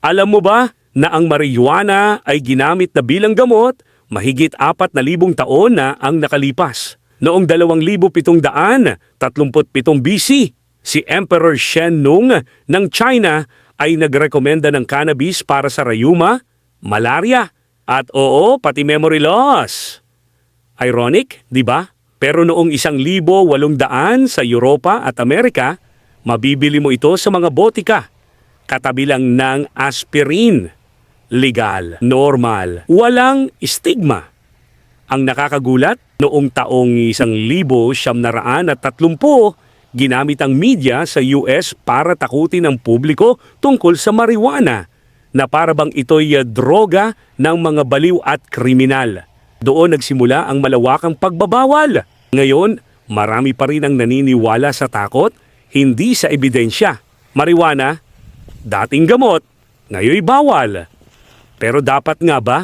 Alam mo ba na ang marijuana ay ginamit na bilang gamot mahigit apat na libong taon na ang nakalipas? Noong 2737 BC, si Emperor Shen Nung ng China ay nagrekomenda ng cannabis para sa rayuma, malaria, at oo, pati memory loss. Ironic, di ba? Pero noong isang libo walong daan sa Europa at Amerika, mabibili mo ito sa mga botika. Katabi lang ng aspirin. Legal, normal, walang stigma. Ang nakakagulat, noong taong isang libo siyam na raan at tatlumpu, ginamit ang media sa US para takutin ang publiko tungkol sa marijuana na parabang ito'y uh, droga ng mga baliw at kriminal. Doon nagsimula ang malawakang pagbabawal. Ngayon, marami pa rin ang naniniwala sa takot, hindi sa ebidensya. Marijuana, dating gamot, ngayoy bawal. Pero dapat nga ba